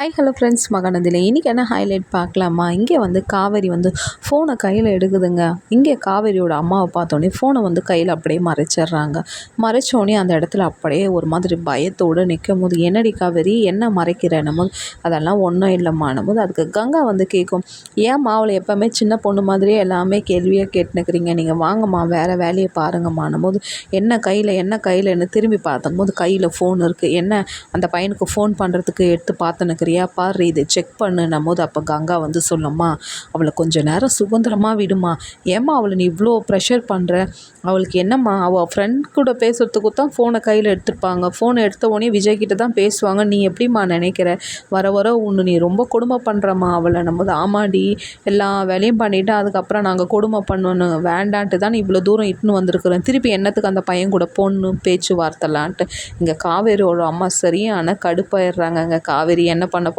High hello friends மகாநதியில் இன்றைக்கி என்ன highlight பார்க்கலாமா? இங்கே வந்து காவேரி வந்து ஃபோனை கையில் எடுக்குதுங்க. இங்கே காவேரியோட அம்மாவை பார்த்தோன்னே ஃபோனை வந்து கையில் அப்படியே மறைச்சிட்றாங்க. மறைச்சோடனே அந்த இடத்துல அப்படியே ஒரு மாதிரி பயத்தோடு நிற்கும் போது என்னடி காவேரி? என்ன மறைக்கிறேன்னு போது அதெல்லாம் ஒன்றும் இல்லைம்மானும் போது அதுக்கு கங்கா வந்து கேட்கும் ஏம்மா அவளை எப்போவுமே சின்ன பொண்ணு மாதிரியே எல்லாமே கேள்வியாக கேட்டுனுக்குறீங்க? நீங்கள் வாங்கம்மா வேறு வேலையை பாருங்கம்மானும் போது என்ன கையில் என்ன கையில்ன்னு திரும்பி பார்த்தம்போது கையில் ஃபோன் இருக்குது என்ன அந்த பையனுக்கு ஃபோன் பண்ணுறதுக்கு எடுத்து பார்த்துனுக்குறீங்க சரியா பாரு இதை செக் பண்ணுன்னும் போது அப்போ கங்கா வந்து சொல்லும்மா அவளை கொஞ்சம் நேரம் சுதந்திரமாக விடுமா? ஏம்மா அவளை நீ இவ்வளோ ப்ரெஷர் பண்ணுற அவளுக்கு என்னம்மா? அவள் ஃப்ரெண்ட் கூட பேசுகிறதுக்கு தான் ஃபோனை கையில் எடுத்துருப்பாங்க. ஃபோனை எடுத்த உடனே விஜய் கிட்ட தான் பேசுவாங்க. நீ எப்படிம்மா நினைக்கிற? வர வர ஒன்று நீ ரொம்ப கொடுமை பண்ணுறம்மா அவளை நம்ம ஆமாடி எல்லா வேலையும் பண்ணிவிட்டு அதுக்கப்புறம் நாங்கள் கொடுமை பண்ணணும். வேண்டான்ட்டு தான் இவ்வளோ தூரம் இட்டுன்னு வந்திருக்குறேன் திருப்பி என்னத்துக்கு அந்த பையன் கூட பொண்ணு பேச்சு வார்த்தைலான்ட்டு இங்கே காவேரியோட அம்மா சரியான கடுப்பாயிடுறாங்க அங்கே காவேரி என்ன பண்ண போ